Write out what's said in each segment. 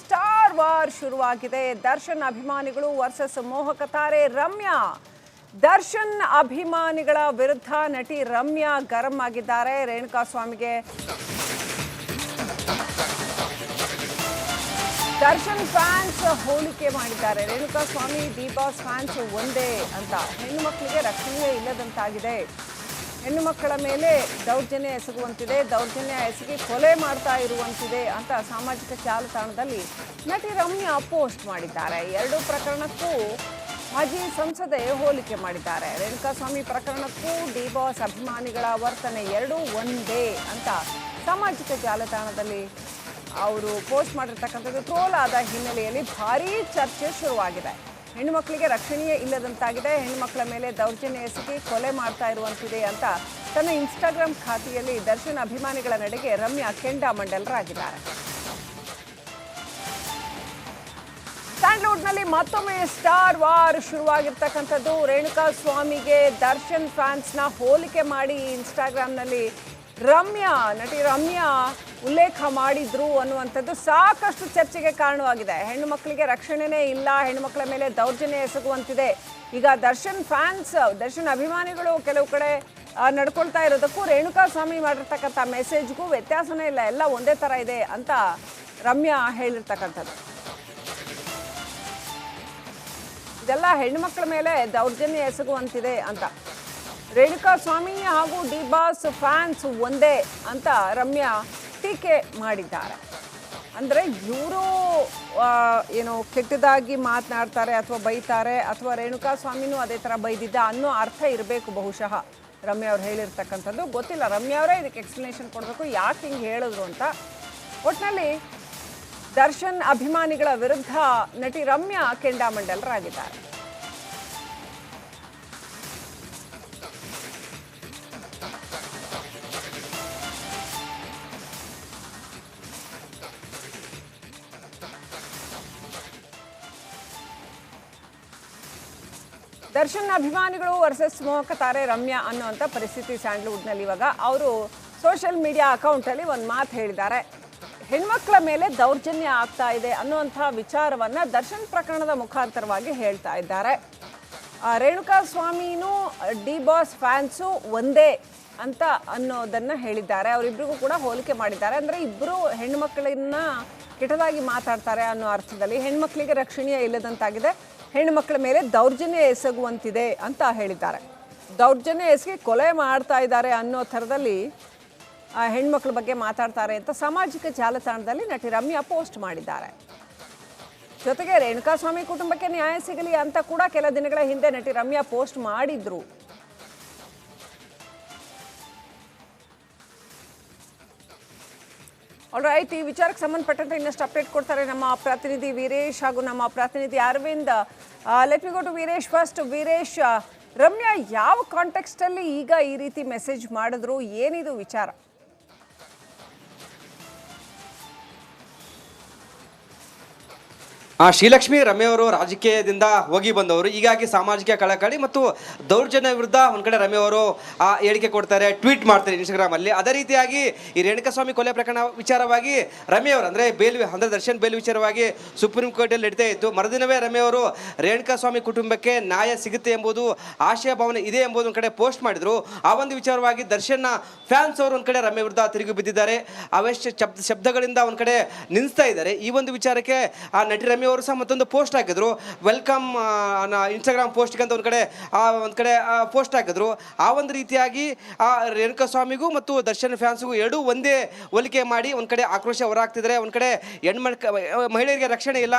Star war ಶುರುವಾಗಿದೆ. ದರ್ಶನ್ ಅಭಿಮಾನಿಗಳು versus ಮೋಹಕ ತಾರೆ ರಮ್ಯಾ. ದರ್ಶನ್ ಅಭಿಮಾನಿಗಳ ವಿರುದ್ಧ ನಟಿ ರಮ್ಯಾ ಗರಂ ಆಗಿದ್ದಾರೆ. ರೇಣುಕಾ ಸ್ವಾಮಿಗೆ ದರ್ಶನ್ ಫ್ಯಾನ್ಸ್ ಹೋಲಿಕೆ ಮಾಡಿದ್ದಾರೆ. ರೇಣುಕಾ ಸ್ವಾಮಿ ಡಿ ಫ್ಯಾನ್ಸ್ ಒಂದೇ ಅಂತ. ಹೆಣ್ಣು ಮಕ್ಕಳಿಗೆ ರಕ್ಷಣೆಯೇ ಇಲ್ಲದಂತಾಗಿದೆ. ಹೆಣ್ಣು ಮಕ್ಕಳ ಮೇಲೆ ದೌರ್ಜನ್ಯ ಎಸಗುವಂತಿದೆ, ದೌರ್ಜನ್ಯ ಎಸಗಿ ಕೊಲೆ ಮಾಡ್ತಾ ಇರುವಂತಿದೆ ಅಂತ ಸಾಮಾಜಿಕ ಜಾಲತಾಣದಲ್ಲಿ ನಟಿ ರಮ್ಯಾ ಪೋಸ್ಟ್ ಮಾಡಿದ್ದಾರೆ. ಎರಡು ಪ್ರಕರಣಕ್ಕೂ ಮಾಜಿ ಸಂಸದೆ ಹೋಲಿಕೆ ಮಾಡಿದ್ದಾರೆ. ರೇಣುಕಾಸ್ವಾಮಿ ಪ್ರಕರಣಕ್ಕೂ ಡಿ ಬಾಸ್ ಅಭಿಮಾನಿಗಳ ವರ್ತನೆ ಎರಡೂ ಒಂದೇ ಅಂತ ಸಾಮಾಜಿಕ ಜಾಲತಾಣದಲ್ಲಿ ಅವರು ಪೋಸ್ಟ್ ಮಾಡಿರ್ತಕ್ಕಂಥದ್ದು ಟ್ರೋಲ್ ಆದ ಹಿನ್ನೆಲೆಯಲ್ಲಿ ಭಾರೀ ಚರ್ಚೆ ಶುರುವಾಗಿದೆ. ಹೆಣ್ಣು ಮಕ್ಕಳಿಗೆ ರಕ್ಷಣೆಯೇ ಇಲ್ಲದಂತಾಗಿದೆ. ಹೆಣ್ಣು ಮಕ್ಕಳ ಮೇಲೆ ದೌರ್ಜನ್ಯ ಎಸಗಿ ಕೊಲೆ ಮಾಡ್ತಾ ಇರುವಂತಿದೆ ಅಂತ ತನ್ನ ಇನ್ಸ್ಟಾಗ್ರಾಮ್ ಖಾತೆಯಲ್ಲಿ ದರ್ಶನ್ ಅಭಿಮಾನಿಗಳ ನಡೆಗೆ ರಮ್ಯಾ ಕೆಂಡಾ ಮಂಡಲರಾಗಿದ್ದಾರೆ. ಸ್ಯಾಂಡ್ಲ್ವುಡ್ನಲ್ಲಿ ಮತ್ತೊಮ್ಮೆ ಸ್ಟಾರ್ ವಾರ್ ಶುರುವಾಗಿರ್ತಕ್ಕಂಥದ್ದು. ರೇಣುಕಾ ಸ್ವಾಮಿಗೆ ದರ್ಶನ್ ಫ್ಯಾನ್ಸ್ನ ಹೋಲಿಕೆ ಮಾಡಿ ಇನ್ಸ್ಟಾಗ್ರಾಮ್ನಲ್ಲಿ ರಮ್ಯಾ, ನಟಿ ರಮ್ಯಾ ಉಲ್ಲೇಖ ಮಾಡಿದ್ರು ಅನ್ನುವಂಥದ್ದು ಸಾಕಷ್ಟು ಚರ್ಚೆಗೆ ಕಾರಣವಾಗಿದೆ. ಹೆಣ್ಣು ಮಕ್ಕಳಿಗೆ ರಕ್ಷಣೆನೇ ಇಲ್ಲ, ಹೆಣ್ಣು ಮಕ್ಕಳ ಮೇಲೆ ದೌರ್ಜನ್ಯ ಎಸಗುವಂತಿದೆ. ಈಗ ದರ್ಶನ್ ಫ್ಯಾನ್ಸ್, ದರ್ಶನ್ ಅಭಿಮಾನಿಗಳು ಕೆಲವು ಕಡೆ ನಡ್ಕೊಳ್ತಾ ಇರೋದಕ್ಕೂ ರೇಣುಕಾ ಸ್ವಾಮಿ ಮಾಡಿರ್ತಕ್ಕಂಥ ಮೆಸೇಜ್ಗೂ ವ್ಯತ್ಯಾಸನೇ ಇಲ್ಲ. ಎಲ್ಲ ಒಂದೇ ಥರ ಇದೆ ಅಂತ ರಮ್ಯಾ ಹೇಳಿರ್ತಕ್ಕಂಥದ್ದು. ಇದೆಲ್ಲ ಹೆಣ್ಣುಮಕ್ಕಳ ಮೇಲೆ ದೌರ್ಜನ್ಯ ಎಸಗುವಂತಿದೆ ಅಂತ. ರೇಣುಕಾ ಸ್ವಾಮಿ ಹಾಗೂ ಡಿ ಬಾಸ್ ಫ್ಯಾನ್ಸ್ ಒಂದೇ ಅಂತ ರಮ್ಯಾ ಟೀಕೆ ಮಾಡಿದ್ದಾರೆ. ಅಂದರೆ ಇವರು ಏನು ಕೆಟ್ಟದಾಗಿ ಮಾತನಾಡ್ತಾರೆ ಅಥವಾ ಬೈತಾರೆ ಅಥವಾ ರೇಣುಕಾ ಸ್ವಾಮಿನೂ ಅದೇ ಥರ ಬೈದಿದ್ದ ಅನ್ನೋ ಅರ್ಥ ಇರಬೇಕು ಬಹುಶಃ. ರಮ್ಯಾ ಅವ್ರು ಹೇಳಿರ್ತಕ್ಕಂಥದ್ದು ಗೊತ್ತಿಲ್ಲ. ರಮ್ಯಾ ಅವರೇ ಇದಕ್ಕೆ ಎಕ್ಸ್ಪ್ಲನೇಷನ್ ಕೊಡಬೇಕು. ಯಾಕೆ ಹಿಂಗೆ ಹೇಳಿದ್ರು ಅಂತ. ಒಟ್ಟಿನಲ್ಲಿ ದರ್ಶನ್ ಅಭಿಮಾನಿಗಳ ವಿರುದ್ಧ ನಟಿ ರಮ್ಯಾ ಕೆಂಡಾಮಂಡಲರಾಗಿದ್ದಾರೆ. ದರ್ಶನ್ ಅಭಿಮಾನಿಗಳು ವರ್ಸಸ್ ಮೋಹಕ ತಾರೆ ರಮ್ಯಾ ಅನ್ನುವಂಥ ಪರಿಸ್ಥಿತಿ ಸ್ಯಾಂಡ್ಲ್ವುಡ್ನಲ್ಲಿ ಇವಾಗ. ಅವರು ಸೋಷಿಯಲ್ ಮೀಡಿಯಾ ಅಕೌಂಟಲ್ಲಿ ಒಂದು ಮಾತು ಹೇಳಿದ್ದಾರೆ. ಹೆಣ್ಮಕ್ಳ ಮೇಲೆ ದೌರ್ಜನ್ಯ ಆಗ್ತಾ ಇದೆ ಅನ್ನುವಂಥ ವಿಚಾರವನ್ನು ದರ್ಶನ್ ಪ್ರಕರಣದ ಮುಖಾಂತರವಾಗಿ ಹೇಳ್ತಾ ಇದ್ದಾರೆ. ರೇಣುಕಾ ಸ್ವಾಮಿನೂ, ಡಿ ಬಾಸ್ ಫ್ಯಾನ್ಸು ಒಂದೇ ಅಂತ ಅನ್ನೋದನ್ನು ಹೇಳಿದ್ದಾರೆ. ಅವರಿಬ್ಬರಿಗೂ ಕೂಡ ಹೋಲಿಕೆ ಮಾಡಿದ್ದಾರೆ. ಅಂದರೆ ಇಬ್ಬರು ಹೆಣ್ಮಕ್ಳನ್ನ ಕೆಟ್ಟದಾಗಿ ಮಾತಾಡ್ತಾರೆ ಅನ್ನೋ ಅರ್ಥದಲ್ಲಿ ಹೆಣ್ಮಕ್ಳಿಗೆ ರಕ್ಷಣೀಯ ಇಲ್ಲದಂತಾಗಿದೆ. ಹೆಣ್ಮಕ್ಳ ಮೇಲೆ ದೌರ್ಜನ್ಯ ಎಸಗುವಂತಿದೆ ಅಂತ ಹೇಳಿದ್ದಾರೆ. ದೌರ್ಜನ್ಯ ಎಸಗಿ ಕೊಲೆ ಮಾಡ್ತಾ ಇದ್ದಾರೆ ಅನ್ನೋ ಥರದಲ್ಲಿ ಹೆಣ್ಮಕ್ಳ ಬಗ್ಗೆ ಮಾತಾಡ್ತಾರೆ ಅಂತ ಸಾಮಾಜಿಕ ಜಾಲತಾಣದಲ್ಲಿ ನಟಿ ರಮ್ಯಾ ಪೋಸ್ಟ್ ಮಾಡಿದ್ದಾರೆ. ಜೊತೆಗೆ ರೇಣುಕಾಸ್ವಾಮಿ ಕುಟುಂಬಕ್ಕೆ ನ್ಯಾಯ ಸಿಗಲಿ ಅಂತ ಕೂಡ ಕೆಲ ದಿನಗಳ ಹಿಂದೆ ನಟಿ ರಮ್ಯಾ ಪೋಸ್ಟ್ ಮಾಡಿದ್ರು. ರೈಟ್ ಈ ವಿಚಾರಕ್ಕೆ ಸಂಬಂಧಪಟ್ಟಂತೆ ಇನ್ನಷ್ಟು ಅಪ್ಡೇಟ್ ಕೊಡ್ತಾರೆ ನಮ್ಮ ಪ್ರತಿನಿಧಿ ವೀರೇಶ್ ಹಾಗೂ ನಮ್ಮ ಪ್ರತಿನಿಧಿ Aravind. Let me go to Veeresh first Veeresh, Ramya, ಯಾವ ಕಾಂಟೆಕ್ಸ್ಟ್ ಅಲ್ಲಿ ಈಗ ಈ ರೀತಿ ಮೆಸೇಜ್ ಮಾಡಿದ್ರು? ಏನಿದು ವಿಚಾರ? ಆ ಶ್ರೀಲಕ್ಷ್ಮಿ ರಮ್ಯವರು ರಾಜಕೀಯದಿಂದ ಹೋಗಿ ಬಂದವರು. ಹೀಗಾಗಿ ಸಾಮಾಜಿಕ ಕಳಕಳಿ ಮತ್ತು ದೌರ್ಜನ್ಯ ವಿರುದ್ಧ ಒಂದು ಕಡೆ ರಮ್ಯವರು ಆ ಹೇಳಿಕೆ ಕೊಡ್ತಾರೆ, ಟ್ವೀಟ್ ಮಾಡ್ತಾರೆ ಇನ್ಸ್ಟಾಗ್ರಾಮಲ್ಲಿ ಅದೇ ರೀತಿಯಾಗಿ ಈ ರೇಣುಕಸ್ವಾಮಿ ಕೊಲೆ ಪ್ರಕರಣ ವಿಚಾರವಾಗಿ ರಮ್ಯವರು, ಅಂದರೆ ಬೇಲ್ ಅಂದರೆ ದರ್ಶನ್ ಬೇಲ್ ವಿಚಾರವಾಗಿ ಸುಪ್ರೀಂ ಕೋರ್ಟಲ್ಲಿ ನಡೀತಾ ಇತ್ತು. ಮರುದಿನವೇ ರಮ್ಯವರು ರೇಣುಕಸ್ವಾಮಿ ಕುಟುಂಬಕ್ಕೆ ನ್ಯಾಯ ಸಿಗುತ್ತೆ ಎಂಬುದು, ಆಶಯ ಭಾವನೆ ಇದೆ ಎಂಬುದು ಒಂದು ಕಡೆ ಪೋಸ್ಟ್ ಮಾಡಿದ್ರು. ಆ ಒಂದು ವಿಚಾರವಾಗಿ ದರ್ಶನ್ನ ಫ್ಯಾನ್ಸ್ ಅವರು ಒಂದು ಕಡೆ ರಮ್ಯ ವಿರುದ್ಧ ತಿರುಗಿ ಬಿದ್ದಿದ್ದಾರೆ. ಅವಶ್ಯ ಶಬ್ದ ಶಬ್ದಗಳಿಂದ ಒಂದು ಕಡೆ ನಿಲ್ಲಿಸ್ತಾ ಇದ್ದಾರೆ. ಈ ಒಂದು ವಿಚಾರಕ್ಕೆ ಆ ನಟಿ ರಮ್ಯ ಅವರು ಸಹ ಮತ್ತೊಂದು ಪೋಸ್ಟ್ ಹಾಕಿದ್ರು. ವೆಲ್ಕಮ್ ಇನ್ಸ್ಟಾಗ್ರಾಮ್ ಪೋಸ್ಟ್ಗೆ ಅಂತ ಒಂದು ಕಡೆ, ಆ, ಒಂದು ಕಡೆ ಪೋಸ್ಟ್ ಹಾಕಿದ್ರು. ಆ ಒಂದು ರೀತಿಯಾಗಿ, ಆ, ರೇಣುಕಾ ಸ್ವಾಮಿಗೂ ಮತ್ತು ದರ್ಶನ್ ಫ್ಯಾನ್ಸ್ಗೂ ಎರಡೂ ಒಂದೇ ಹೋಲಿಕೆ ಮಾಡಿ ಒಂದು ಕಡೆ ಆಕ್ರೋಶ ಹೊರಾಗ್ತಿದ್ರೆ ಒಂದು ಕಡೆ ಹೆಣ್ಮಕ್ ಮಹಿಳೆಯರಿಗೆ ರಕ್ಷಣೆ ಇಲ್ಲ.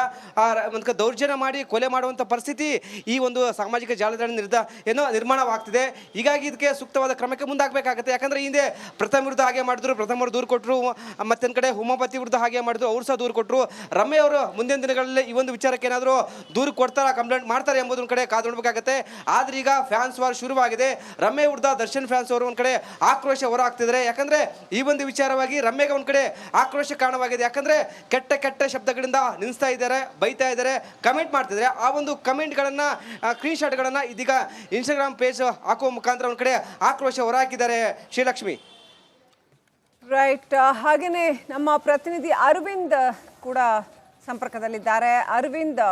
ಒಂದು ಕಡೆ ದೌರ್ಜನ್ಯ ಮಾಡಿ ಕೊಲೆ ಮಾಡುವಂಥ ಪರಿಸ್ಥಿತಿ ಈ ಒಂದು ಸಾಮಾಜಿಕ ಜಾಲತಾಣ ನಿರ್ದ, ಏನೋ ನಿರ್ಮಾಣವಾಗ್ತಿದೆ. ಹೀಗಾಗಿ ಇದಕ್ಕೆ ಸೂಕ್ತವಾದ ಕ್ರಮಕ್ಕೆ ಮುಂದಾಗಬೇಕಾಗುತ್ತೆ. ಯಾಕಂದರೆ ಹಿಂದೆ ಪ್ರಥಮ ವಿರುದ್ಧ ಹಾಗೆ ಮಾಡಿದ್ರು ಪ್ರಥಮರು ದೂರು ಕೊಟ್ಟರು ಮತ್ತೊಂದು ಕಡೆ ಉಮಾಪತಿ ವಿರುದ್ಧ ಹಾಗೆ ಮಾಡಿದ್ರು, ಅವರು ಸಹ ದೂರು ಕೊಟ್ಟರು ರಮ್ಯ ಅವರು ಮುಂದಿನ ದಿನಗಳಲ್ಲಿ ಈ ಒಂದು ವಿಚಾರಕ್ಕೆ ಏನಾದರೂ ದೂರು ಕೊಡ್ತಾರಾ ಕಂಪ್ಲೇಂಟ್ ಮಾಡ್ತಾರೆ ಎಂಬುದೊಂದು ಕಡೆ ಕಾದು ನೋಡಬೇಕಾಗತ್ತೆ. ಆದ್ರೆ ಈಗ ಫ್ಯಾನ್ಸ್ ವಾರ್ ಶುರುವಾಗಿದೆ. ರಮ್ಯ ಹುಡ್ದ ದರ್ಶನ್ ಫ್ಯಾನ್ಸ್ ಅವರು ಒಂದು ಕಡೆ ಆಕ್ರೋಶ ಹೊರಹಾಕ್ತಿದ್ದಾರೆ ಯಾಕಂದ್ರೆ ಈ ಒಂದು ವಿಚಾರವಾಗಿ ರಮ್ಯಗೆ ಒಂದು ಕಡೆ ಆಕ್ರೋಶ ಕಾರಣವಾಗಿದೆ. ಯಾಕಂದ್ರೆ ಕೆಟ್ಟ ಕೆಟ್ಟ ಶಬ್ದಗಳಿಂದ ನಿಲ್ಲಿಸ್ತಾ ಇದ್ದಾರೆ, ಬೈತಾ ಇದ್ದಾರೆ ಕಮೆಂಟ್ ಮಾಡ್ತಿದ್ದಾರೆ ಆ ಒಂದು ಕಮೆಂಟ್ಗಳನ್ನು ಸ್ಕ್ರೀನ್ ಶಾಟ್ಗಳನ್ನು ಇದೀಗ ಇನ್ಸ್ಟಾಗ್ರಾಮ್ ಪೇಜ್ ಹಾಕುವ ಮುಖಾಂತರ ಒಂದು ಕಡೆ ಆಕ್ರೋಶ ಹೊರಹಾಕಿದ್ದಾರೆ ಶ್ರೀಲಕ್ಷ್ಮಿ. ರೈಟ್ ಹಾಗೆಯೇ ನಮ್ಮ ಪ್ರತಿನಿಧಿ ಅರವಿಂದ್ ಕೂಡ ಸಂಪರ್ಕದಲ್ಲಿದ್ದಾರೆ. ಅರವಿಂದ್,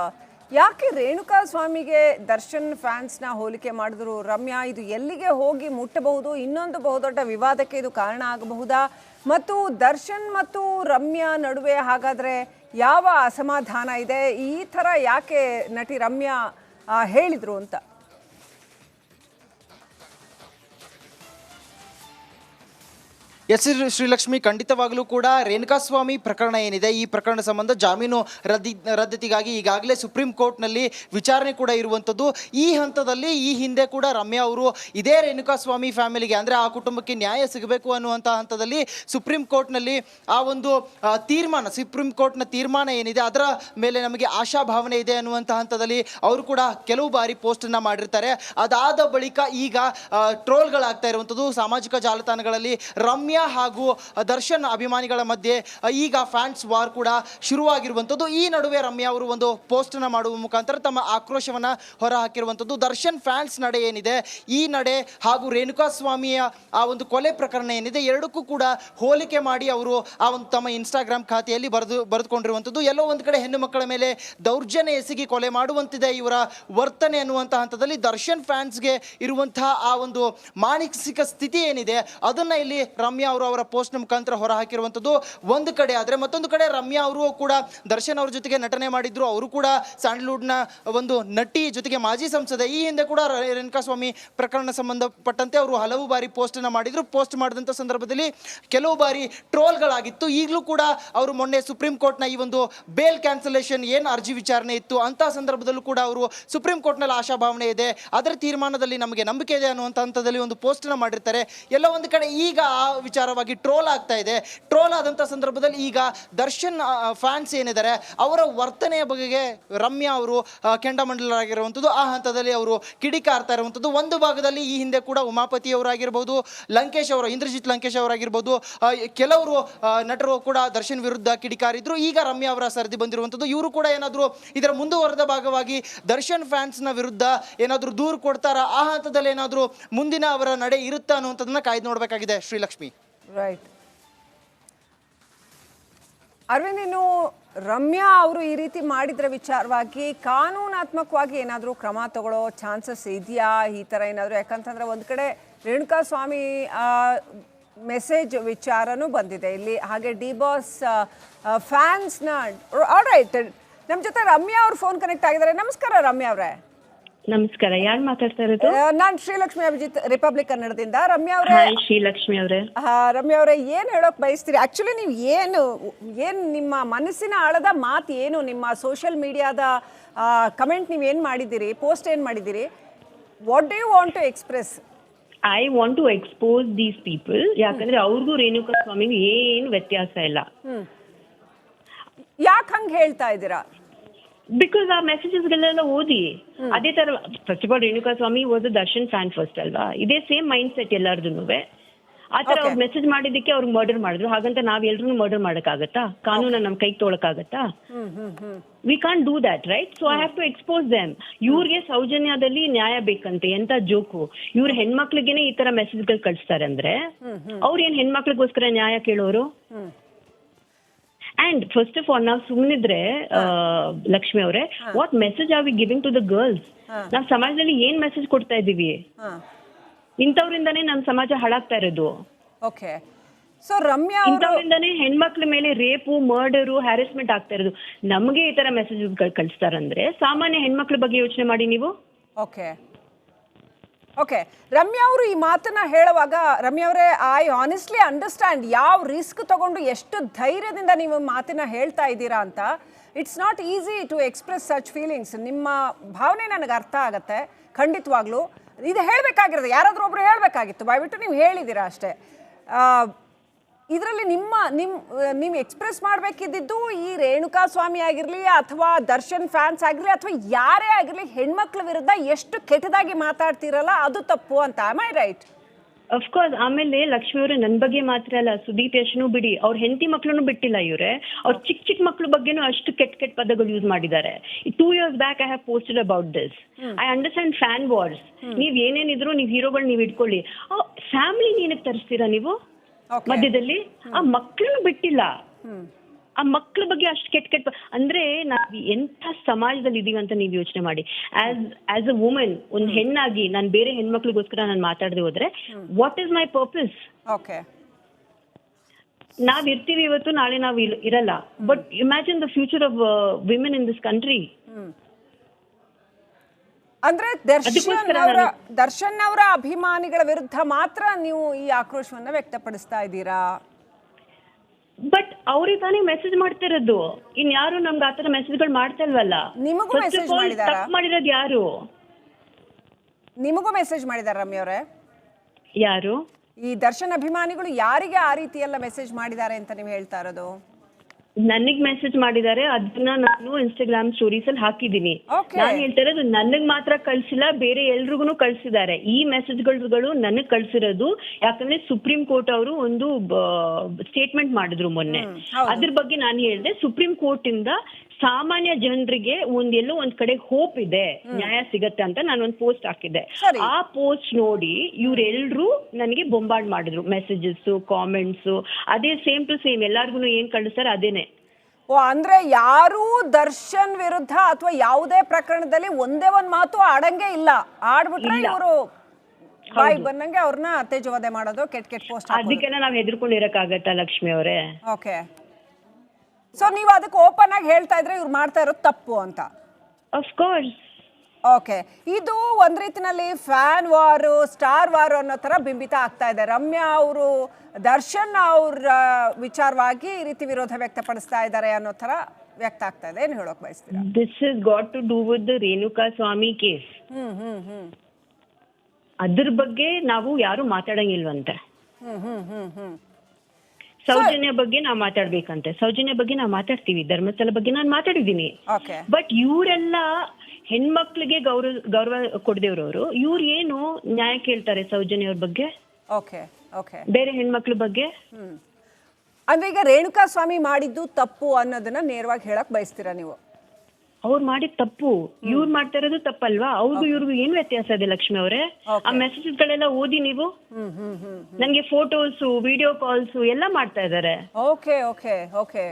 ಯಾಕೆ ರೇಣುಕಾ ಸ್ವಾಮಿಗೆ ದರ್ಶನ್ ಫ್ಯಾನ್ಸ್ನ ಹೋಲಿಕೆ ಮಾಡಿದ್ರು? ರಮ್ಯಾ, ಇದು ಎಲ್ಲಿಗೆ ಹೋಗಿ ಮುಟ್ಟಬಹುದು? ಇನ್ನೊಂದು ಬಹುದೊಡ್ಡ ವಿವಾದಕ್ಕೆ ಇದು ಕಾರಣ ಆಗಬಹುದಾ? ಮತ್ತು ದರ್ಶನ್ ಮತ್ತು ರಮ್ಯಾ ನಡುವೆ ಹಾಗಾದ್ರೆ ಯಾವ ಅಸಮಾಧಾನ ಇದೆ? ಈ ಥರ ಯಾಕೆ ನಟಿ ರಮ್ಯಾ ಹೇಳಿದರು ಅಂತ? ಎಸ್ ಶ್ರೀ- ಶ್ರೀಲಕ್ಷ್ಮಿ ಖಂಡಿತವಾಗಲೂ ಕೂಡ ರೇಣುಕಾಸ್ವಾಮಿ ಪ್ರಕರಣ ಏನಿದೆ? ಈ ಪ್ರಕರಣ ಸಂಬಂಧ ಜಾಮೀನು ರದ್ದಿ, ರದ್ದತಿಗಾಗಿ ಈಗಾಗಲೇ ಸುಪ್ರೀಂ ಕೋರ್ಟ್ನಲ್ಲಿ ವಿಚಾರಣೆ ಕೂಡ ಇರುವಂಥದ್ದು. ಈ ಹಂತದಲ್ಲಿ ಈ ಹಿಂದೆ ಕೂಡ ರಮ್ಯಾ ಅವರು ಇದೇ ರೇಣುಕಾಸ್ವಾಮಿ ಫ್ಯಾಮಿಲಿಗೆ ಅಂದರೆ ಆ ಕುಟುಂಬಕ್ಕೆ ನ್ಯಾಯ ಸಿಗಬೇಕು ಅನ್ನುವಂಥ ಹಂತದಲ್ಲಿ ಸುಪ್ರೀಂ ಕೋರ್ಟ್ನಲ್ಲಿ ಆ ಒಂದು ತೀರ್ಮಾನ, ಸುಪ್ರೀಂ ಕೋರ್ಟ್ನ ತೀರ್ಮಾನ ಏನಿದೆ, ಅದರ ಮೇಲೆ ನಮಗೆ ಆಶಾಭಾವನೆ ಇದೆ ಅನ್ನುವಂಥ ಹಂತದಲ್ಲಿ ಅವರು ಕೂಡ ಕೆಲವು ಬಾರಿ ಪೋಸ್ಟನ್ನು ಮಾಡಿರ್ತಾರೆ. ಅದಾದ ಬಳಿಕ ಈಗ ಟ್ರೋಲ್ಗಳಾಗ್ತಾ ಇರುವಂಥದ್ದು. ಸಾಮಾಜಿಕ ಜಾಲತಾಣಗಳಲ್ಲಿ ರಮ್ಯಾ ಹಾಗೂ ದರ್ಶನ್ ಅಭಿಮಾನಿಗಳ ಮಧ್ಯೆ ಈಗ ಫ್ಯಾನ್ಸ್ ವಾರ್ ಕೂಡ ಶುರುವಾಗಿರುವಂಥದ್ದು. ಈ ನಡುವೆ ರಮ್ಯಾ ಅವರು ಒಂದು ಪೋಸ್ಟನ್ನು ಮಾಡುವ ಮುಖಾಂತರ ತಮ್ಮ ಆಕ್ರೋಶವನ್ನು ಹೊರ ಹಾಕಿರುವಂಥದ್ದು ದರ್ಶನ್ ಫ್ಯಾನ್ಸ್ ನಡೆ ಏನಿದೆ? ಈ ನಡೆ ಹಾಗೂ ರೇಣುಕಾ ಸ್ವಾಮಿಯ ಆ ಒಂದು ಕೊಲೆ ಪ್ರಕರಣ ಏನಿದೆ? ಎರಡಕ್ಕೂ ಕೂಡ ಹೋಲಿಕೆ ಮಾಡಿ ಅವರು ಆ ಒಂದು ತಮ್ಮ ಇನ್ಸ್ಟಾಗ್ರಾಮ್ ಖಾತೆಯಲ್ಲಿ ಬರೆದು, ಬರೆದುಕೊಂಡಿರುವಂಥದ್ದು. ಎಲ್ಲೋ ಒಂದು ಕಡೆ ಹೆಣ್ಣು ಮಕ್ಕಳ ಮೇಲೆ ದೌರ್ಜನ್ಯ ಎಸಗಿ ಕೊಲೆ ಮಾಡುವಂತಿದೆ ಇವರ ವರ್ತನೆ ಅನ್ನುವಂಥ ಹಂತದಲ್ಲಿ ದರ್ಶನ್ ಫ್ಯಾನ್ಸ್ಗೆ ಇರುವಂತಹ ಆ ಒಂದು ಮಾನಸಿಕ ಸ್ಥಿತಿ ಏನಿದೆ? ಅದನ್ನ ಇಲ್ಲಿ ರಮ್ಯಾ ಅವರು ಅವರ ಪೋಸ್ಟ್ ಮುಖಾಂತರ ಹೊರ ಹಾಕಿರುವಂಥದ್ದು ಒಂದು ಕಡೆ ಆದರೆ ಮತ್ತೊಂದು ಕಡೆ ರಮ್ಯಾ ಅವರು ಕೂಡ, ದರ್ಶನ್ ಅವ್ರ ಜೊತೆಗೆ ನಟನೆ ಮಾಡಿದ್ರು, ಅವರು ಕೂಡ ಸ್ಯಾಂಡಲ್ವುಡ್ನ ಒಂದು ನಟಿ ಜೊತೆಗೆ ಮಾಜಿ ಸಂಸದ, ಈ ಹಿಂದೆ ಕೂಡ ರೇಣುಕಾಸ್ವಾಮಿ ಪ್ರಕರಣ ಸಂಬಂಧಪಟ್ಟಂತೆ ಅವರು ಹಲವು ಬಾರಿ ಪೋಸ್ಟನ್ನು ಮಾಡಿದ್ರು. ಪೋಸ್ಟ್ ಮಾಡಿದಂಥ ಸಂದರ್ಭದಲ್ಲಿ ಕೆಲವು ಬಾರಿ ಟ್ರೋಲ್ಗಳಾಗಿತ್ತು. ಈಗಲೂ ಕೂಡ ಅವರು ಮೊನ್ನೆ ಸುಪ್ರೀಂ ಕೋರ್ಟ್ನ ಈ ಒಂದು ಬೇಲ್ ಕ್ಯಾನ್ಸಲೇಷನ್ ಏನು ಅರ್ಜಿ ವಿಚಾರಣೆ ಇತ್ತು ಅಂತ ಸಂದರ್ಭದಲ್ಲೂ ಕೂಡ ಅವರು ಸುಪ್ರೀಂ ಕೋರ್ಟ್ನಲ್ಲಿ ಆಶಾಭಾವನೆ ಇದೆ. ಅದರ ತೀರ್ಮಾನದಲ್ಲಿ ನಮಗೆ ನಂಬಿಕೆ ಇದೆ ಅನ್ನುವಂಥ ಹಂತದಲ್ಲಿ ಒಂದು ಪೋಸ್ಟನ್ನು ಮಾಡಿರ್ತಾರೆ. ಎಲ್ಲ ಒಂದು ಕಡೆ ಈಗ ಆ ವಿಚಾರವಾಗಿ ಟ್ರೋಲ್ ಆಗ್ತಾ ಇದೆ. ಟ್ರೋಲ್ ಆದಂಥ ಸಂದರ್ಭದಲ್ಲಿ ಈಗ ದರ್ಶನ್ ಫ್ಯಾನ್ಸ್ ಏನಿದ್ದಾರೆ, ಅವರ ವರ್ತನೆಯ ಬಗೆಗೆ ರಮ್ಯಾ ಅವರು ಕೆಂಡಮಂಡಲರಾಗಿರುವಂಥದ್ದು ಆ ಹಂತದಲ್ಲಿ ಅವರು ಕಿಡಿಕಾರ್ತಾ ಇರುವಂಥದ್ದು ಒಂದು ಭಾಗದಲ್ಲಿ ಈ ಹಿಂದೆ ಕೂಡ ಉಮಾಪತಿ ಅವರಾಗಿರ್ಬೋದು, ಲಂಕೇಶ್ ಅವರು, ಇಂದ್ರಜಿತ್ ಲಂಕೇಶ್ ಅವರಾಗಿರ್ಬೋದು ಕೆಲವರು ನಟರು ಕೂಡ ದರ್ಶನ್ ವಿರುದ್ಧ ಕಿಡಿಕಾರಿದ್ರು. ಈಗ ರಮ್ಯಾ ಅವರ ಸರದಿ ಬಂದಿರುವಂಥದ್ದು ಇವರು ಕೂಡ ಏನಾದರೂ ಇದರ ಮುಂದುವರೆದ ಭಾಗವಾಗಿ ದರ್ಶನ್ ಫ್ಯಾನ್ಸ್ನ ವಿರುದ್ಧ ಏನಾದರೂ ದೂರು ಕೊಡ್ತಾರಾ? ಆ ಹಂತದಲ್ಲಿ ಏನಾದರೂ ಮುಂದಿನ ಅವರ ನಡೆ ಇರುತ್ತಾ ಅನ್ನುವಂಥದ್ದನ್ನ ಕಾಯ್ದು ನೋಡಬೇಕಾಗಿದೆ ಶ್ರೀಲಕ್ಷ್ಮಿ. ರೈಟ್ ಅರವಿಂದ್, ಇನ್ನು ರಮ್ಯಾ ಅವರು ಈ ರೀತಿ ಮಾಡಿದ್ರ ವಿಚಾರವಾಗಿ ಕಾನೂನಾತ್ಮಕವಾಗಿ ಏನಾದರೂ ಕ್ರಮ ತಗೊಳ್ಳೋ ಚಾನ್ಸಸ್ ಇದೆಯಾ? ಈ ಥರ ಏನಾದರೂ? ಯಾಕಂತಂದ್ರೆ ಒಂದು ಕಡೆ ರೇಣುಕಾ ಸ್ವಾಮಿ ಮೆಸೇಜ್ ವಿಚಾರನೂ ಬಂದಿದೆ. ಇಲ್ಲಿ ಹಾಗೆ ಡಿ ಬಾಸ್ ಫ್ಯಾನ್ಸ್ನ ರೈಟ್ ನಮ್ಮ ಜೊತೆ ರಮ್ಯಾ ಅವ್ರು ಫೋನ್ ಕನೆಕ್ಟ್ ಆಗಿದ್ದಾರೆ. ನಮಸ್ಕಾರ ರಮ್ಯಾ ಅವರೇ. ನಮಸ್ಕಾರ ಯಾರು ಮಾತಾಡ್ತಾ ಇರೋದು? ನಾನು ಶ್ರೀಲಕ್ಷ್ಮಿ ಅಭಿಜಿತ್ ರಿಪಬ್ಲಿಕ್ ಕನ್ನಡದಿಂದ. ರಮ್ಯಾ ಅವರೇ ಹಾಯ್ ಶ್ರೀಲಕ್ಷ್ಮಿ ಅವರೇ. ರಮ್ಯ ರಮ್ಯಾ ಅವರೇ ಏನು ಹೇಳೋಕೆ ಬಯಸ್ತೀರಿ? ಆಕ್ಚುಲಿ ನೀವು ಏನು ಏನು ನಿಮ್ಮ ಮನಸ್ಸಿನ ಆಳದ ಮಾತು ಏನು? ನಿಮ್ಮ ಸೋಷಿಯಲ್ ಮೀಡಿಯಾದ ಕಮೆಂಟ್ ನೀವು ಏನು ಮಾಡಿದ್ದೀರಿ? ಪೋಸ್ಟ್ ಏನು ಮಾಡಿದ್ದೀರಿ? What do you want to express I want to expose these people ಯಾಕಂದ್ರೆ ಅವ್ರಿಗೂ ರೇಣುಕಾ ಸ್ವಾಮಿಗೂ ಏನು ವ್ಯತ್ಯಾಸ ಇಲ್ಲ. ಯಾಕೆ ಹಂಗೆ ಹೇಳ್ತಾ ಇದ್ದೀರಾ? ಬಿಕಾಸ್ ಆ ಮೆಸೇಜಸ್ಗಳೆಲ್ಲ ಓದಿ. ಅದೇ ತರ first of all Renuka Swamy was Darshan fan first ಅಲ್ವಾ? ಇದೇ ಸೇಮ್ ಮೈಂಡ್ ಸೆಟ್ ಎಲ್ಲಾರ್ದು ಆ ತರ ಅವ್ರು ಮೆಸೇಜ್ ಮಾಡಿದ್ದಕ್ಕೆ ಅವ್ರಿಗೆ ಮರ್ಡರ್ ಮಾಡಿದ್ರು. ಹಾಗಂತ ನಾವ್ ಎಲ್ರು ಮರ್ಡರ್ ಮಾಡಕ್ಕಾಗತ್ತಾ? ಕಾನೂನ ನಮ್ ಕೈಗೆ ಆಗತ್ತಾ we can do that right so I have to expose them ಇವ್ರಿಗೆ ಸೌಜನ್ಯದಲ್ಲಿ ನ್ಯಾಯ ಬೇಕಂತೆ ಎಂತ ಜೋಕು? ಇವ್ರ ಹೆಣ್ಮಕ್ಳಿಗೆನೆ ಈ ತರ ಮೆಸೇಜ್ಗಳು ಕಳಿಸ್ತಾರೆ ಅಂದ್ರೆ ಅವ್ರ ಏನ್ ಹೆಣ್ಮಕ್ಳಿಗೋಸ್ಕರ ನ್ಯಾಯ ಕೇಳೋರು? ಅಂಡ್ ಫಸ್ಟ್ ಆಫ್ ಆಲ್ ನಾವು ಸುಮ್ಮನಿದ್ರೆ ಲಕ್ಷ್ಮಿ ಅವರೇ what message are we giving to the girls ನಾವು ಸಮಾಜದಲ್ಲಿ ಏನ್ ಮೆಸೇಜ್ ಕೊಡ್ತಾ ಇದೀವಿ ಇಂಥವ್ರಿಂದಾನೇ ನಮ್ ಸಮಾಜ ಹಾಳಾಗ್ತಾ ಇರೋದು. ಓಕೆ ಸೊ ರಮ್ಯಾ ಇಂಥವ್ರಿಂದಾನೇ ಹೆಣ್ಮಕ್ಳ ಮೇಲೆ ರೇಪು ಮರ್ಡರು ಹ್ಯಾರಸ್ಮೆಂಟ್ ಆಗ್ತಾ ಇರೋದು. ನಮಗೆ ಈ ತರ ಮೆಸೇಜ್ ಕಳಿಸ್ತಾರಂದ್ರೆ ಸಾಮಾನ್ಯ ಹೆಣ್ಮಕ್ಳ ಬಗ್ಗೆ ಯೋಚನೆ ಮಾಡಿ ನೀವು. ಓಕೆ ಓಕೆ ರಮ್ಯಾ ಅವರು ಈ ಮಾತನ್ನ ಹೇಳುವಾಗ, ರಮ್ಯಾ ಅವರೇ ಐ ಆನೆಸ್ಟ್ಲಿ ಅಂಡರ್ಸ್ಟ್ಯಾಂಡ್ ಯಾವ ರಿಸ್ಕ್ ತಗೊಂಡು ಎಷ್ಟು ಧೈರ್ಯದಿಂದ ನೀವು ಮಾತಿನ ಹೇಳ್ತಾ ಇದ್ದೀರಾ ಅಂತ it's not easy to express such feelings ನಿಮ್ಮ ಭಾವನೆ ನನಗೆ ಅರ್ಥ ಆಗುತ್ತೆ, ಖಂಡಿತವಾಗ್ಲೂ. ಇದು ಹೇಳಬೇಕಾಗಿರೋದು, ಯಾರಾದರೂ ಒಬ್ರು ಹೇಳಬೇಕಾಗಿತ್ತು ಬಾಯ್ಬಿಟ್ಟು ನೀವು ಹೇಳಿದ್ದೀರಾ ಅಷ್ಟೇ. ಇದರಲ್ಲಿ ನಿಮ್ಮ ನಿಮ್ ನೀವು ಎಕ್ಸ್ಪ್ರೆಸ್ ಮಾಡಬೇಕಿದ್ದು ಈ ರೇಣುಕಾ ಸ್ವಾಮಿ ಆಗಿರಲಿ ಅಥವಾ ದರ್ಶನ್ ಫ್ಯಾನ್ಸ್ ಆಗಿರಲಿ ಅಥವಾ ಯಾರೇ ಆಗಿರಲಿ ಹೆಣ್ಮಕ್ಳ ವಿರುದ್ಧ ಎಷ್ಟು ಕೆಟ್ಟದಾಗಿ ಮಾತಾಡ್ತಿರಲ್ಲ ಅದು ತಪ್ಪು ಅಂತ ಐ ರೈಟ್ ಅಫ್ಕೋರ್ಸ್ ಆಮೇಲೆ ಲಕ್ಷ್ಮಿ ಅವರು ನನ್ ಬಗ್ಗೆ ಮಾತ್ರ ಅಲ್ಲ ಸುದೀಪ್ ಯಶ್ನು ಬಿಡಿ ಅವ್ರ ಹೆಂಡತಿ ಮಕ್ಕಳನ್ನು ಬಿಟ್ಟಿಲ್ಲ ಇವ್ರೆ. ಅವ್ರ ಚಿಕ್ಕ ಚಿಕ್ಕ ಮಕ್ಳ ಬಗ್ಗೆನೂ ಅಷ್ಟು ಕೆಟ್ಟ ಕೆಟ್ಟ ಪದಗಳು ಯೂಸ್ ಮಾಡಿದ್ದಾರೆ. Two years back I have posted about this I understand fan wars ನೀವ್ ಏನೇನಿದ್ರು ನೀವ್ ಹೀರೋಗಳು ನೀವ್ ಇಟ್ಕೊಳ್ಳಿ ಫ್ಯಾಮಿಲಿ ಏನಕ್ಕೆ ತರಿಸ್ತೀರಾ ನೀವು? ಮಧ್ಯದಲ್ಲಿ ಆ ಮಕ್ಳನ್ನು ಬಿಟ್ಟಿಲ್ಲ. ಆ ಮಕ್ಳ ಬಗ್ಗೆ ಅಷ್ಟು ಕೆಟ್ಟ ಕೆಟ್ಟ ಅಂದ್ರೆ ನಾವ್ ಎಂಥ ಸಮಾಜದಲ್ಲಿ ಇದೀವಿ ಅಂತ ನೀವು ಯೋಚನೆ ಮಾಡಿ. ಆಸ್ ಆಸ್ ಅ ವುಮೆನ್ ಒಂದ್ ಹೆಣ್ಣಾಗಿ ನಾನು ಬೇರೆ ಹೆಣ್ಮಕ್ಳಿಗೋಸ್ಕರ ನಾನು ಮಾತಾಡದೆ ಹೋದ್ರೆ what is my purpose okay ನಾವ್ ಇರ್ತೀವಿ ಇವತ್ತು ನಾಳೆ ನಾವ್ ಇರಲ್ಲ. But imagine the future of women in this country ಅಂದ್ರೆ ದರ್ಶನ್ ಅವರ ದರ್ಶನ್ ಅವರ ಅಭಿಮಾನಿಗಳ ವಿರುದ್ಧ ಮಾತ್ರ ನೀವು ಈ ಆಕ್ರೋಶವನ್ನ ವ್ಯಕ್ತಪಡಿಸ್ತಾ ಇದ್ದೀರಾ? ಬಟ್ ಅವ್ರಿಗೆ ತಾನೇ ಮೆಸೇಜ್ ಮಾಡ್ತಿರೋದು. ಇನ್ ಯಾರು ನಮ್ಗೆ ಆತರ ಮೆಸೇಜ್ಗಳು ಮಾಡ್ತಾ ಇಲ್ವಲ್ಲ ನಿಮಗೂ ಮೆಸೇಜ್ ಮಾಡಿದಾರ? ಮಾಡಿರೋದು ಯಾರು? ನಿಮಗೂ ಮೆಸೇಜ್ ಮಾಡಿದಾರ ರಮ್ಯ ಅವರೇ? ಯಾರು? ಈ ದರ್ಶನ್ ಅಭಿಮಾನಿಗಳು ಯಾರಿಗೆ ಆ ರೀತಿ ಎಲ್ಲ ಮೆಸೇಜ್ ಮಾಡಿದ್ದಾರೆ ಅಂತ ನೀವು ಹೇಳ್ತಾ ಇರೋದು? ನನಗ್ ಮೆಸೇಜ್ ಮಾಡಿದ್ದಾರೆ ಅದನ್ನ ನಾನು ಇನ್ಸ್ಟಾಗ್ರಾಮ್ ಸ್ಟೋರೀಸ್ ಅಲ್ಲಿ ಹಾಕಿದೀನಿ Okay. ನಾನು ಹೇಳ್ತಾ ಇರೋದು ನನಗ್ ಮಾತ್ರ ಕಳ್ಸಿಲ್ಲ ಬೇರೆ ಎಲ್ರಿಗೂ ಕಳ್ಸಿದ್ದಾರೆ ಈ ಮೆಸೇಜ್ಗಳು ನನಗ್ ಕಳ್ಸಿರೋದು ಯಾಕಂದ್ರೆ ಸುಪ್ರೀಂ ಕೋರ್ಟ್ ಅವರು ಒಂದು ಸ್ಟೇಟ್ಮೆಂಟ್ ಮಾಡಿದ್ರು ಮೊನ್ನೆ ಹೌದು. ಅದ್ರ ಬಗ್ಗೆ ನಾನು ಹೇಳಿದೆ ಸುಪ್ರೀಂ ಕೋರ್ಟ್ ಇಂದ ಸಾಮಾನ್ಯ ಜನರಿಗೆ ಒಂದ್ ಎಲ್ಲೋ ಒಂದ್ ಕಡೆ ಹೋಪ್ ಇದೆ ನ್ಯಾಯ ಸಿಗತ್ತೆ ಅಂತ ನಾನು ಒಂದ್ ಪೋಸ್ಟ್ ಹಾಕಿದ್ದೆ ಆ ಪೋಸ್ಟ್ ನೋಡಿ ಇವ್ರೆಲ್ರು ನನಗೆ ಬೊಂಬಾರ್ಡ್ ಮಾಡಿದ್ರು. ಮೆಸೇಜಸ್ ಕಾಮೆಂಟ್ಸ್ ಅದೇ ಸೇಮ್ ಟು ಸೇಮ್ ಎಲ್ಲಾರ್ಗು ಏನ್ ಕಳಿಸ್ತಾರೆ ಅದೇನೆ. ಓ ಅಂದ್ರೆ ಯಾರೂ ದರ್ಶನ್ ವಿರುದ್ಧ ಅಥವಾ ಯಾವುದೇ ಪ್ರಕರಣದಲ್ಲಿ ಒಂದೇ ಒಂದ್ ಮಾತು ಆಡಂಗೆ ಇಲ್ಲ. ಆಡ್ಬಿಟ್ರೆ. ಇವರು ಬಾಯ್ ಬಂದಂಗೆ ಅವ್ರನ್ನ ತೇಜವಾದೆ ಮಾಡೋದು ಕೆಟ್ಟ ಕೆಟ್ಟ ಪೋಸ್ಟ್ ಅದಕ್ಕೆಲ್ಲ ನಾವು ಹೆದರ್ಕೊಂಡಿರಕ್ಕಾಗತ್ತಾ ಲಕ್ಷ್ಮಿ ಅವರೇ? ಓಕೆ ಸೊ ನೀವು ಅದಕ್ಕೆ ಓಪನ್ ಆಗಿ ಹೇಳ್ತಾ ಇದ್ರೆ ಇವ್ರು ಮಾಡ್ತಾ ಇರೋದು ತಪ್ಪು ಅಂತ. ಓಕೆ ಇದು ಒಂದ್ ರೀತಿನಲ್ಲಿ ಫ್ಯಾನ್ ವಾರು ಸ್ಟಾರ್ ವಾರು ಅನ್ನೋ ತರ ಬಿಂಬಿತ ಆಗ್ತಾ ಇದೆ. ರಮ್ಯಾ ಅವರು ದರ್ಶನ್ ಅವ್ರ ವಿಚಾರವಾಗಿ ಈ ರೀತಿ ವಿರೋಧ ವ್ಯಕ್ತಪಡಿಸ್ತಾ ಇದ್ದಾರೆ ಅನ್ನೋ ತರ ವ್ಯಕ್ತ ಆಗ್ತಾ ಇದೆ. ಏನು ಹೇಳೋಕ್ ಬಯಸ್ತೀರಾ? This is got to do with the Renuka Swamy case hmm hmm hmm. ಅದ್ರ ಬಗ್ಗೆ ನಾವು ಯಾರು ಮಾತಾಡಂಗಿಲ್ವಂತೆ. ಹ್ಮ್ ಹ್ಮ್ ಹ್ಮ್ ಹ್ಮ್. ಸೌಜನ್ಯ ಬಗ್ಗೆ ನಾವ್ ಮಾತಾಡ್ಬೇಕಂತೆ. ಸೌಜನ್ಯ ಬಗ್ಗೆ ನಾವ್ ಮಾತಾಡ್ತೀವಿ. ಧರ್ಮಸ್ಥಳ ಬಗ್ಗೆ ನಾನು ಮಾತಾಡಿದೀನಿ ಓಕೆ. ಬಟ್ ಇವರೆಲ್ಲ ಹೆಣ್ಮಕ್ಳಿಗೆ ಗೌರವ ಗೌರವ ಕೊಡದೇವ್ರವ್ರು. ಇವ್ರು ಏನು ನ್ಯಾಯ ಕೇಳ್ತಾರೆ ಸೌಜನ್ಯ ಅವ್ರ ಬಗ್ಗೆ? Okay okay. ಬೇರೆ ಹೆಣ್ಮಕ್ಳ ಬಗ್ಗೆ? ಅಂದ್ರೆ ಈಗ ರೇಣುಕಾ ಸ್ವಾಮಿ ಮಾಡಿದ್ದು ತಪ್ಪು ಅನ್ನೋದನ್ನ ನೇರವಾಗಿ ಹೇಳಕ್ ಬಯಸ್ತೀರಾ ನೀವು? ಅವ್ರು ಮಾಡಿದ ತಪ್ಪು. ಇವ್ರು ಮಾಡ್ತಾ ಇರೋದು ತಪ್ಪಲ್ವಾ? ಅವ್ರಿಗೂ ಇವ್ರಿಗೂ ಏನ್ ವ್ಯತ್ಯಾಸ ಇದೆ ಲಕ್ಷ್ಮಿ ಅವರೇ? ಆ ಮೆಸೇಜಸ್ ಗಳೆಲ್ಲ ಓದಿ ನೀವು? ನಂಗೆ ಫೋಟೋಸ್ ವಿಡಿಯೋ ಕಾಲ್ಸ್ ಎಲ್ಲ ಮಾಡ್ತಾ ಇದಾರೆ. ಓಕೆ ಓಕೆ ಓಕೆ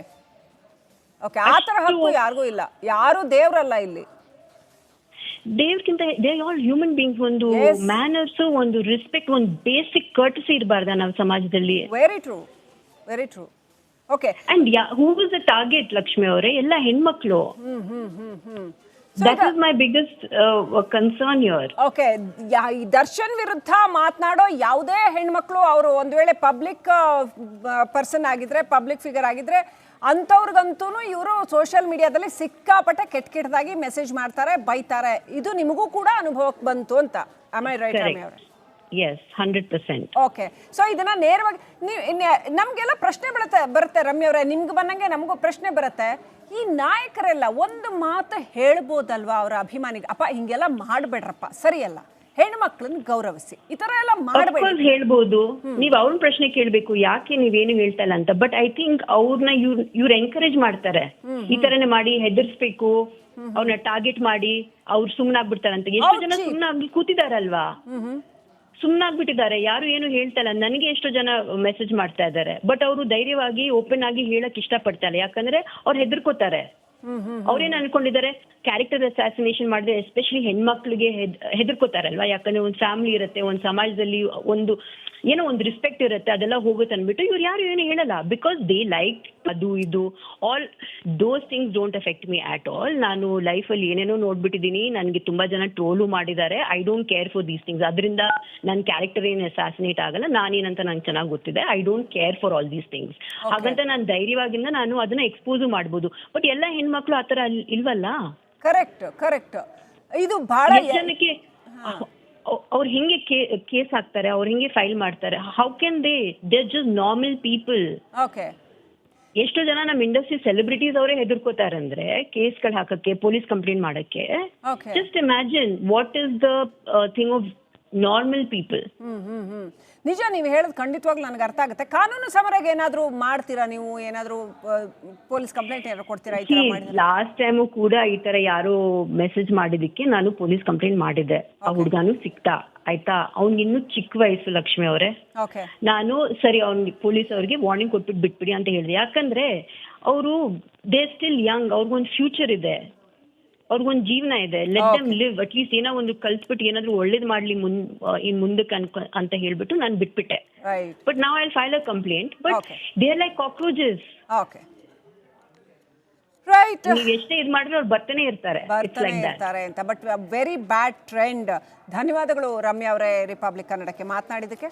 ಓಕೆ ಆ ತರ ಹಕ್ಕು ಯಾರಿಗೂ ಇಲ್ಲ. ಯಾರು ದೇವ್ರಲ್ಲ ಇಲ್ಲಿ. ದೇವ್ರಕ್ಕಿಂತ ದೇ ಆಲ್ ಹ್ಯೂಮನ್ ಬೀಯಿಂಗ್ಸ್ ಒಂದು. ಮ್ಯಾನರ್ಸ್ ಒಂದು ರೆಸ್ಪೆಕ್ಟ್ ಒಂದು ಬೇಸಿಕ್ ಕರ್ಟಸಿ ಇರಬಾರ್ದ ನಮ್ಮ ಸಮಾಜದಲ್ಲಿ. Very true very true okay and who is the target Lakshmi ಅವರೇ? ಎಲ್ಲ ಹೆಣ್ಮಕ್ಳು. Hmm hmm hmm hmm. That is my biggest concern your okay ಈ ದರ್ಶನ್ ವಿರುದ್ಧ ಮಾತನಾಡೋ ಯಾವುದೇ ಹೆಣ್ಮಕ್ಳು ಅವರು ಒಂದ್ ವೇಳೆ ಪಬ್ಲಿಕ್ ಪರ್ಸನ್ ಆಗಿದ್ರೆ ಪಬ್ಲಿಕ್ ಫಿಗರ್ ಆಗಿದ್ರೆ ಅಂಥವ್ರಿಗಂತೂ ಇವರು ಸೋಷಿಯಲ್ ಮೀಡಿಯಾದಲ್ಲಿ ಸಿಕ್ಕಾಪಟ್ಟೆ ಕೆಟ್ಟ ಕೆಟ್ಟದಾಗಿ ಮೆಸೇಜ್ ಮಾಡ್ತಾರೆ ಬೈತಾರೆ. ಇದು ನಿಮಗೂ ಕೂಡ ಅನುಭವಕ್ಕೆ ಬಂತು ಅಂತ. ಐ ರೈಟ್ ಅವರೇ? Yes hundred percent okay so ಇದನ್ನ ನೇರವಾಗಿ ನೀವು ನಮಗೆಲ್ಲ ಪ್ರಶ್ನೆ ಬರುತ್ತೆ ಬರುತ್ತೆ ರಮ್ಯ ಅವರೇ. ನಿಮ್ಗೆ ಬಂದಂಗೆ ನಮಗೂ ಪ್ರಶ್ನೆ ಬರುತ್ತೆ. ಈ ನಾಯಕರೆಲ್ಲ ಒಂದು ಮಾತು ಹೇಳ್ಬೋದಲ್ವಾ ಅವರ ಅಭಿಮಾನಿಗೆ? ಅಪ್ಪ ಹಿಂಗೆಲ್ಲ ಮಾಡಬೇಡ್ರಪ್ಪ. ಸರಿಯಲ್ಲ. ಹೆಣ್ಮಕ್ಳನ್ನ ಗೌರವಿಸಿ. ಈ ತರ ಎಲ್ಲ ಮಾಡ್ಬೇಕು ಹೇಳ್ಬೋದು. ನೀವ್ ಅವ್ರ ಪ್ರಶ್ನೆ ಕೇಳ್ಬೇಕು ಯಾಕೆ ನೀವೇನು ಹೇಳ್ತಾ ಇಲ್ಲ ಅಂತ. ಬಟ್ ಐ ಥಿಂಕ್ ಅವ್ರನ್ನ ಇವ್ರ ಇವ್ರ ಎನ್ಕರೇಜ್ ಮಾಡ್ತಾರೆ. ಈ ತರನೇ ಮಾಡಿ ಹೆದರ್ಸ್ಬೇಕು. ಅವ್ರನ್ನ ಟಾರ್ಗೆಟ್ ಮಾಡಿ ಅವ್ರು ಸುಮ್ನಾಗ್ಬಿಡ್ತಾರಂತ ಎಷ್ಟು ಜನ. ಸುಮ್ನಾಗಿ ಕೂತಿದಾರಲ್ವಾ? ಸುಮ್ನಾಗ್ಬಿಟ್ಟಿದ್ದಾರೆ. ಯಾರು ಏನು ಹೇಳ್ತಾ ಇಲ್ಲ ನನಗೆ ಎಷ್ಟೋ ಜನ ಮೆಸೇಜ್ ಮಾಡ್ತಾ ಇದ್ದಾರೆ. ಬಟ್ ಅವರು ಧೈರ್ಯವಾಗಿ ಓಪನ್ ಆಗಿ ಹೇಳಕ್ ಇಷ್ಟಪಡ್ತಾ ಇಲ್ಲ. ಯಾಕಂದ್ರೆ ಅವ್ರು ಹೆದರ್ಕೋತಾರೆ. ಅವ್ರೇನ್ ಅನ್ಕೊಂಡಿದ್ದಾರೆ ಕ್ಯಾರೆಕ್ಟರ್ ಅಸಾಸಿನೇಷನ್ ಮಾಡಿದ್ರೆ ಎಸ್ಪೆಷಲಿ ಹೆಣ್ಮಕ್ಳಿಗೆ ಹೆದ್- ಹೆದರ್ಕೋತಾರಲ್ವಾ? ಯಾಕಂದ್ರೆ ಒಂದ್ ಫ್ಯಾಮಿಲಿ ಇರುತ್ತೆ, ಒಂದ್ ಸಮಾಜದಲ್ಲಿ ಒಂದು ಏನೋ ಒಂದು ರಿಸ್ಪೆಕ್ಟ್ ಇರುತ್ತೆ ಅದೆಲ್ಲ ಹೋಗುತ್ತೆ ಅಂದ್ಬಿಟ್ಟು ಇವ್ರು ಯಾರು ಏನು ಹೇಳಲ್ಲ. ಬಿಕಾಸ್ ದೇ ಲೈಕ್ ಅದು ಇದು. All those things don't affect me at all ನಾನು ಲೈಫಲ್ಲಿ ಏನೇನೋ ನೋಡ್ಬಿಟ್ಟಿದ್ದೀನಿ ನನಗೆ ತುಂಬಾ ಜನ ಟ್ರೋಲು ಮಾಡಿದ್ದಾರೆ. I don't care for these things ಅದರಿಂದ ನನ್ನ ಕ್ಯಾರೆಕ್ಟರ್ ಏನು ಅಸಾಸಿನೇಟ್ ಆಗಲ್ಲ ನಾನೇನಂತ ನಂಗೆ ಚೆನ್ನಾಗಿ ಗೊತ್ತಿದೆ. I don't care for all these things ಹಾಗಂತ ನಾನು ಧೈರ್ಯವಾಗಿಂದ ನಾನು ಅದನ್ನ ಎಕ್ಸ್ಪೋಸ್ ಮಾಡ್ಬೋದು. ಬಟ್ ಎಲ್ಲ ಹೆಣ್ಮಕ್ಳು ಆ ಥರ ಇಲ್ವಲ್ಲ? ಕರೆಕ್ಟ್ ಕರೆಕ್ಟ್ ಇದು ಬಹಳ ಜನಕ್ಕೆ? ಅವ್ರು ಹಿಂಗೆ ಕೇಸ್ ಹಾಕ್ತಾರೆ ಅವ್ರು ಹಿಂಗೆ ಫೈಲ್ ಮಾಡ್ತಾರೆ. How can they they just normal people okay ಎಷ್ಟೋ ಜನ ನಮ್ಮ ಇಂಡಸ್ಟ್ರಿ ಸೆಲೆಬ್ರಿಟೀಸ್ ಅವರೇ ಹೆದರ್ಕೋತಾರಂದ್ರೆ ಕೇಸ್ಗಳು ಹಾಕಕ್ಕೆ ಪೊಲೀಸ್ ಕಂಪ್ಲೇಂಟ್ ಮಾಡಕ್ಕೆ. Just imagine what is the thing of normal people hmm hmm hmm. ನಿಜ ನೀವು ಹೇಳೋದು ಖಂಡಿತವಾಗ್ಲೂ ನನಗೆ ಅರ್ಥ ಆಗುತ್ತೆ. ಕಾನೂನು ಸಮರಾಗ ಏನಾದರೂ ಮಾಡ್ತೀರಾ ನೀವು? ಏನಾದರೂ ಪೊಲೀಸ್ ಕಂಪ್ಲೇಂಟ್ ಏನಾದ್ರು ಕೊಡ್ತೀರಾ ಈ ಥರ ಮಾಡಿದ್ರೆ? ಲಾಸ್ಟ್ ಟೈಮು ಕೂಡ ಈ ತರ ಯಾರು ಮೆಸೇಜ್ ಮಾಡಿದಕ್ಕೆ ನಾನು ಪೊಲೀಸ್ ಕಂಪ್ಲೇಂಟ್ ಮಾಡಿದ್ದೆ. ಆ ಹುಡುಗನು ಸಿಕ್ತಾ ಆಯ್ತಾ? ಇನ್ನು ಚಿಕ್ಕ ವಯಸ್ಸು ಲಕ್ಷ್ಮಿ ಅವರೇ. ಓಕೆ ನಾನು ಸರಿ ಅವ್ನ್ ಪೊಲೀಸ್ ಅವ್ರಿಗೆ ವಾರ್ನಿಂಗ್ ಕೊಟ್ಬಿಟ್ಟು ಬಿಟ್ಬಿಡಿ ಅಂತ ಹೇಳಿದೆ. ಯಾಕಂದ್ರೆ ಅವರು ದೇ ಸ್ಟಿಲ್ ಯಂಗ್ ಅವ್ರಿಗೊಂದು ಫ್ಯೂಚರ್ ಇದೆ. ಅವ್ರಿಗೊಂದು ಜೀವನ ಇದೆ. Let them live at least ಏನೋ ಒಂದು ಕಲ್ಸ್ಬಿಟ್ಟು ಏನಾದ್ರು ಒಳ್ಳೇದ್ ಮಾಡ್ಲಿ ಮುನ್ ಇನ್ ಮುಂದಕ್ಕೆ ಅನ್ಕೊ ಅಂತ ಹೇಳ್ಬಿಟ್ಟು ನಾನು ಬಿಟ್ಬಿಟ್ಟೆ. ಬಟ್ ನಾವ್ I file a complaint but. They are like cockroaches right ನೀವ್ ಎಷ್ಟೇ ಇದ್ ಮಾಡಿದ್ರೆ ಅವ್ರು ಬರ್ತಾನೆ ಇರ್ತಾರೆ. ಬರ್ತಾನೆ ಇರ್ತಾರೆ ಅಂತ. ಬಟ್ ವೆರಿ ಬ್ಯಾಡ್ ಟ್ರೆಂಡ್ ಧನ್ಯವಾದಗಳು ರಮ್ಯಾ ಅವರೇ ರಿಪಬ್ಲಿಕ್ ಕನ್ನಡಕ್ಕೆ ಮಾತನಾಡಿದ್ದಕ್ಕೆ.